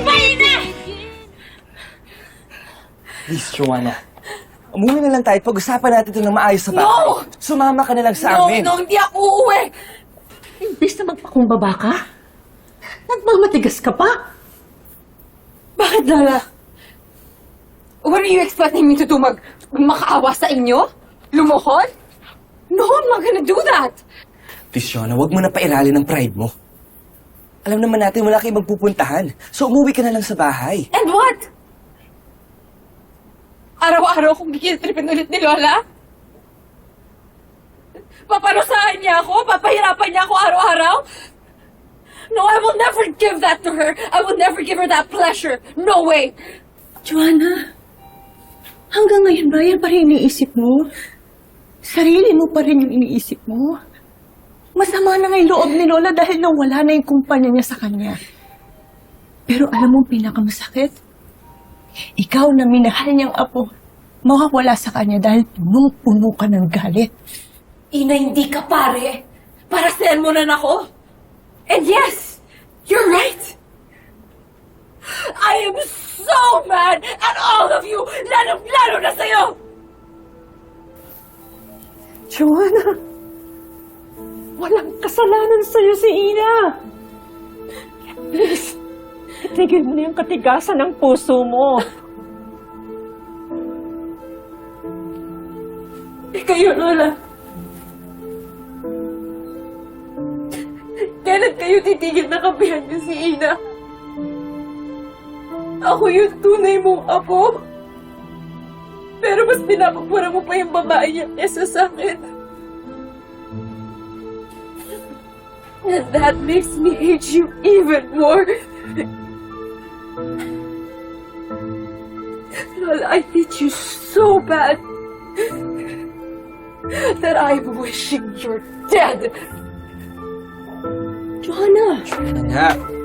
pa, Ina! Please, Joanna. Umuwi na lang tayo. Pag-usapan natin ito ng maayos sa bahay. No! Sumama ka na lang sa No, amin. no, hindi ako uuwi! Imbis na magpakumbaba ka, nagmamatigas ka pa. Bakit, Lala? What are you expecting me to do? Mag makaawa sa inyo? Lumuhod? No, I'm not gonna do that! Please, Joanna, huwag mo na pairalin ang pride mo. Alam naman natin wala kayong magpupuntahan. So umuwi ka na lang sa bahay. And what? Araw-araw kong kikitripin ulit ni Lola? Paparusahan niya ako? Papahirapan niya ako araw-araw? No, I will never give that to her. I will never give her that pleasure. No way. Joanna, hanggang ngayon ba yan pa rin iniisip mo? Sarili mo pa rin yung iniisip mo? Masama na nga yung loob ni Lola dahil nawala na yung kumpanya niya sa kanya. Pero alam mo pinakamasakit? Ikaw na minahal niyang apo, mawawala sa kanya dahil punong-puno ka ng galit. Ina, hindi ka pare. Para sermonan ako. And yes, you're right. I am so mad at all of you, lalo-lalo na sa'yo. Joanna, kasalanan sa'yo si Ina. Please, itigil mo na yung katigasan ng puso mo. Eh, kayo, Lola. Kailan kayo titigil na kapihan niyo si Ina? Ako yung tunay mong apo. Pero mas pinapapura mo pa yung babae niya kesa sa akin. And that makes me hate you even more. I hate you so bad that I'm wishing you're dead. Joanna, Nga,